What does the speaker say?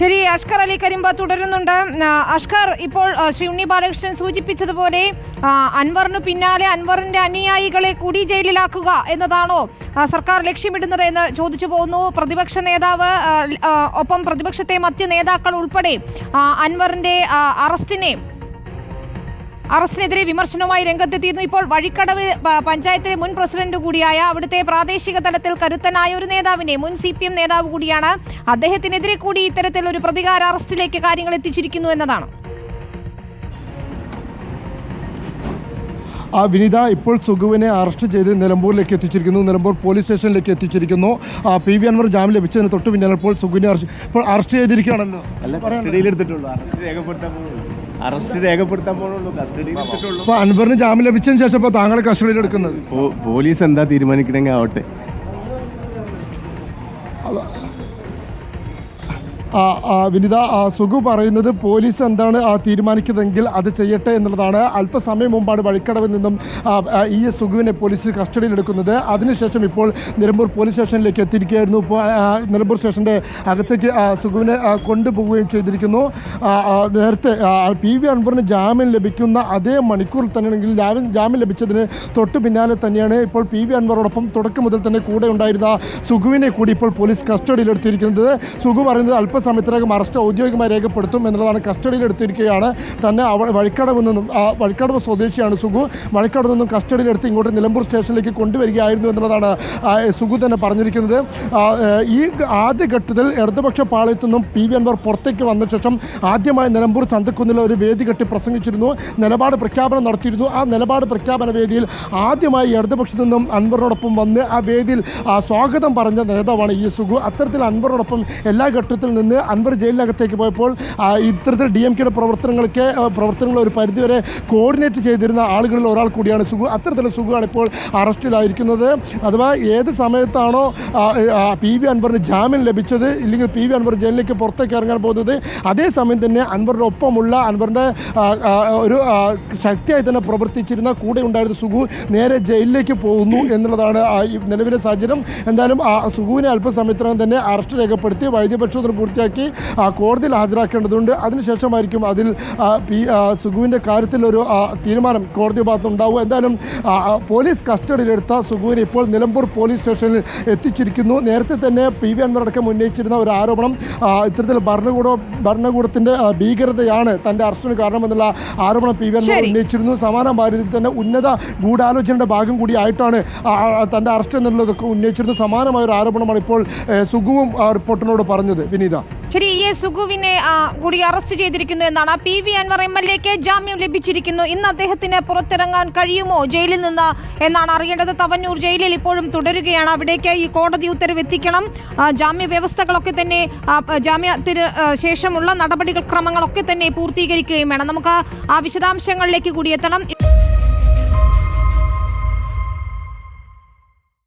ശരി അഷ്കർ അലി കരിമ്പ തുടരുന്നുണ്ട്. അഷ്കർ ഇപ്പോൾ ശ്രീ ഉണ്ണി ബാലകൃഷ്ണൻ സൂചിപ്പിച്ചതുപോലെ അൻവറിന് പിന്നാലെ അൻവറിന്റെ അനുയായികളെ കൂടി ജയിലിലാക്കുക എന്നതാണോ സർക്കാർ ലക്ഷ്യമിടുന്നത് എന്ന് ചോദിച്ചു പോകുന്നു. പ്രതിപക്ഷ നേതാവ് ഒപ്പം പ്രതിപക്ഷത്തെ മറ്റ് നേതാക്കൾ ഉൾപ്പെടെ അൻവറിന്റെ അറസ്റ്റിനെ അറസ്റ്റിനെതിരെ വിമർശനവുമായി രംഗത്തെത്തിയിരുന്നു ഇപ്പോൾ വഴിക്കടവ് പഞ്ചായത്തിലെ മുൻ പ്രസിഡന്റ് കൂടിയായ അവിടുത്തെ പ്രാദേശിക തലത്തിൽ കരുത്തനായ ഒരു നേതാവിനെ മുൻ സി പി എം നേതാവ് കൂടിയാണ് അദ്ദേഹത്തിനെതിരെ കൂടി ഇത്തരത്തിൽ ഒരു പ്രതികാര അറസ്റ്റിലേക്ക് കാര്യങ്ങൾ എത്തിച്ചിരിക്കുന്നു എന്നതാണ്. ആ വിനിത ഇപ്പോൾ സുഗുവിനെ അറസ്റ്റ് ചെയ്ത് നിലമ്പൂരിലേക്ക് എത്തിച്ചിരിക്കുന്നു. നിലമ്പൂർ പോലീസ് സ്റ്റേഷനിലേക്ക് എത്തിച്ചിരിക്കുന്നു. ആ, പി വി അൻവർ ജാമ്യം ലഭിച്ചതിന് തൊട്ട് പിന്നാലെ ഇപ്പോൾ സുഗുവിനെ അറസ്റ്റ് ഇപ്പോൾ അറസ്റ്റ് ചെയ്തിരിക്കുകയാണല്ലോ. അറസ്റ്റ് രേഖപ്പെടുത്താൻ പോകുള്ളൂ കസ്റ്റഡിയിൽ എടുത്തിട്ടുള്ളൂ അപ്പോൾ അൻവറിന് ജാമ്യം ലഭിച്ചതിന് ശേഷം ഇപ്പൊ താങ്കളെ കസ്റ്റഡിയിൽ എടുക്കുന്നത്? പോ- പോലീസ് എന്താ തീരുമാനിക്കണമെങ്കിൽ ആവട്ടെ. വിനിത സുഖു പറയുന്നത് പോലീസ് എന്താണ് തീരുമാനിക്കുന്നതെങ്കിൽ അത് ചെയ്യട്ടെ എന്നുള്ളതാണ്. അല്പസമയം മുമ്പാണ് വഴിക്കടവിൽ നിന്നും ഈ എസ് ഈ സുഗുവിനെ പോലീസ് കസ്റ്റഡിയിൽ എടുക്കുന്നത്. അതിനുശേഷം ഇപ്പോൾ നിലമ്പൂർ പോലീസ് സ്റ്റേഷനിലേക്ക് എത്തിയിരിക്കുകയായിരുന്നു. ഇപ്പോൾ നിലമ്പൂർ സ്റ്റേഷന്റെ അകത്തേക്ക് സുഖുവിനെ കൊണ്ടുപോവുകയും ചെയ്തിരിക്കുന്നു. നേരത്തെ പി വി അൻവറിന് ജാമ്യം ലഭിക്കുന്ന അതേ മണിക്കൂറിൽ തന്നെയാണെങ്കിൽ ജാമ്യം ജാമ്യം ലഭിച്ചതിന് തൊട്ട് പിന്നാലെ തന്നെയാണ് ഇപ്പോൾ പി വി അൻവറോടൊപ്പം തുടക്കം മുതൽ തന്നെ കൂടെ ഉണ്ടായിരുന്ന സുഖുവിനെ കൂടി ഇപ്പോൾ പോലീസ് കസ്റ്റഡിയിൽ എടുത്തിരിക്കുന്നത്. സുഗു പറയുന്നത് അല്പസമയത്തിനകം അറസ്റ്റ് ഔദ്യോഗികമായി രേഖപ്പെടുത്തും എന്നുള്ളതാണ് കസ്റ്റഡിയിൽ എടുത്തിരിക്കുകയാണ്. തന്നെ അവ വഴിക്കടവിൽ നിന്നും വഴിക്കടവ് സ്വദേശിയാണ് സുഗു. വഴിക്കടവിൽ നിന്നും കസ്റ്റഡിയിൽ എടുത്ത് ഇങ്ങോട്ട് നിലമ്പൂർ സ്റ്റേഷനിലേക്ക് കൊണ്ടുവരികയായിരുന്നു എന്നുള്ളതാണ് സുഗു തന്നെ പറഞ്ഞിരിക്കുന്നത്. ഈ ആദ്യഘട്ടത്തിൽ ഇടതുപക്ഷ പാളയത്തു നിന്നും പി വി അൻവർ പുറത്തേക്ക് വന്ന ശേഷം ആദ്യമായി നിലമ്പൂർ ചന്തക്കുന്നിൽ ഒരു വേദി കെട്ടി പ്രസംഗിച്ചിരുന്നു. നിലപാട് പ്രഖ്യാപനം നടത്തിയിരുന്നു. ആ നിലപാട് പ്രഖ്യാപന വേദിയിൽ ആദ്യമായി ഇടതുപക്ഷത്തു നിന്നും അൻവറിനോടൊപ്പം വന്ന് ആ വേദിയിൽ സ്വാഗതം പറഞ്ഞ നേതാവാണ് ഈ സുഗു. അത്തരത്തിൽ അൻവറിനോടൊപ്പം എല്ലാ ഘട്ടത്തിൽ നിന്ന് അൻവർ ജയിലിനകത്തേക്ക് പോയപ്പോൾ ഇത്തരത്തിൽ ഡി എം കെയുടെ പ്രവർത്തനങ്ങൾക്ക് പ്രവർത്തനങ്ങൾ ഒരു പരിധിവരെ കോർഡിനേറ്റ് ചെയ്തിരുന്ന ആളുകളിൽ ഒരാൾ കൂടിയാണ് സുഗു അത്തരത്തിലുള്ള സുഗുവാണ് ഇപ്പോൾ അറസ്റ്റിലായിരിക്കുന്നത്. അഥവാ ഏത് സമയത്താണോ പി വി അൻവറിന് ജാമ്യം ലഭിച്ചത് ഇല്ലെങ്കിൽ പി വി അൻവർ ജയിലിലേക്ക് പുറത്തേക്ക് ഇറങ്ങാൻ പോകുന്നത് അതേസമയം തന്നെ അൻവറിന്റെ ഒപ്പമുള്ള അൻവറിന്റെ ഒരു ശക്തിയായി തന്നെ പ്രവർത്തിച്ചിരുന്ന കൂടെ ഉണ്ടായിരുന്ന സുഗു നേരെ ജയിലിലേക്ക് പോകുന്നു എന്നുള്ളതാണ് നിലവിലെ സാഹചര്യം. എന്തായാലും സുഖുവിനെ അല്പസമയത്തിനകം തന്നെ അറസ്റ്റ് രേഖപ്പെടുത്തി വൈദ്യപരിശോധന പൂർത്തിയാക്കി ആ, കോടതിയിൽ ഹാജരാക്കേണ്ടതുണ്ട്. അതിനുശേഷമായിരിക്കും അതിൽ പി സുഗുവിന്റെ കാര്യത്തിൽ ഒരു ആ, തീരുമാനം കോടതി ഭാഗത്ത് ഉണ്ടാവുക. എന്തായാലും പോലീസ് കസ്റ്റഡിയിലെടുത്ത സുഗുവിനെ ഇപ്പോൾ നിലമ്പൂർ പോലീസ് സ്റ്റേഷനിൽ എത്തിച്ചിരിക്കുന്നു. നേരത്തെ തന്നെ പി വി അൻവറടക്കം ഉന്നയിച്ചിരുന്ന ഒരു ആരോപണം ഇത്തരത്തിൽ ഭരണകൂട ഭരണകൂടത്തിന്റെ ഭീകരതയാണ് തന്റെ അറസ്റ്റിന് കാരണമെന്നുള്ള ആരോപണം പി വി അൻവർ ഉന്നയിച്ചിരുന്നു. സമാനമായ രീതിയിൽ തന്നെ ഉന്നത ഗൂഢാലോചനയുടെ ഭാഗം കൂടി ആയിട്ടാണ് ആ, ആ, തന്റെ അറസ്റ്റ് എന്നുള്ളതൊക്കെ ഉന്നയിച്ചിരുന്നു. സമാനമായ ഒരു ആരോപണമാണ് ഇപ്പോൾ സുഗുവും റിപ്പോർട്ടിനോട് പറഞ്ഞത്. വിനീത. ശരി ഈ സുഗുവിനെ കൂടി അറസ്റ്റ് ചെയ്തിരിക്കുന്നു എന്നാണ്. P V Anvar M L എക്ക് ജാമ്യം ലഭിച്ചിരിക്കുന്നു. ഇന്ന് അദ്ദേഹത്തിന് പുറത്തിറങ്ങാൻ കഴിയുമോ? ജയിലിൽ നിന്ന് എന്നാണ് അറിയേണ്ടത്. തവന്നൂർ ജയിലിൽ ഇപ്പോഴും തുടരുകയാണ്. അവിടേക്ക് ഈ കോടതി ഉത്തരവ് എത്തിക്കണം ജാമ്യ വ്യവസ്ഥകളൊക്കെ തന്നെ ജാമ്യത്തിന് ശേഷമുള്ള നടപടികൾ ക്രമങ്ങളൊക്കെ തന്നെ പൂർത്തീകരിക്കുകയും വേണം. നമുക്ക് ആ വിശദാംശങ്ങളിലേക്ക് കൂടി എത്തണം.